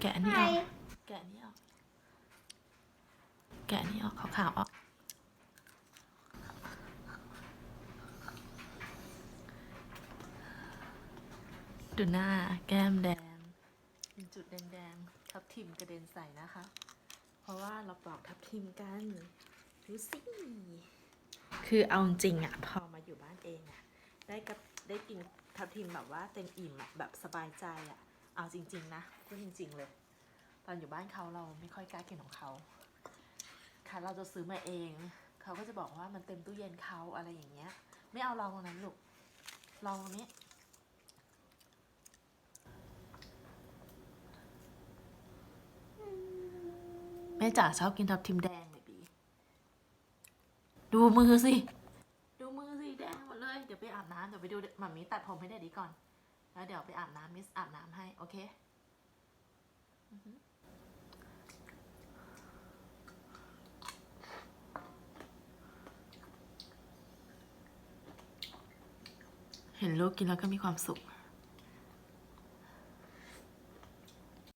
แกะอันนี้ออก แกะอันนี้ออก แกะอันนี้ออกขาวๆออก ดูหน้าแก้มแดง เป็นจุดแดงๆ ทับทิมกระเด็นใส่นะคะ เพราะว่าเราปลอกทับทิมกันดูสิคือเอาจริงอะพอมาอยู่บ้านเองอะได้กับได้กินทับทิมแบบว่าเต็มอิ่มอะแบบสบายใจอะ เอาจริง ๆ นะพูดจริง ๆ เลย ตอนอยู่บ้านเขาเราไม่ค่อยกล้ากินของเขาค่ะเราจะซื้อมาเอง เขาก็จะบอกว่ามันเต็มตู้เย็นเขาอะไรอย่างเงี้ย ไม่เอาลองตรงนั้นลูกลองตรงนี้แม่จ๋าชอบกินทับทิมแดงเลยบีดูมือสิ ดูมือสิแดงหมดเลย เดี๋ยวไปอาบน้ำเดี๋ยวไปดูหมามีตัดผมให้ได้ดีก่อน แล้วเดี๋ยวไปอาบน้ำมิสอาบน้ำให้ โอเคเห็นลูกกินแล้วก็มีความสุข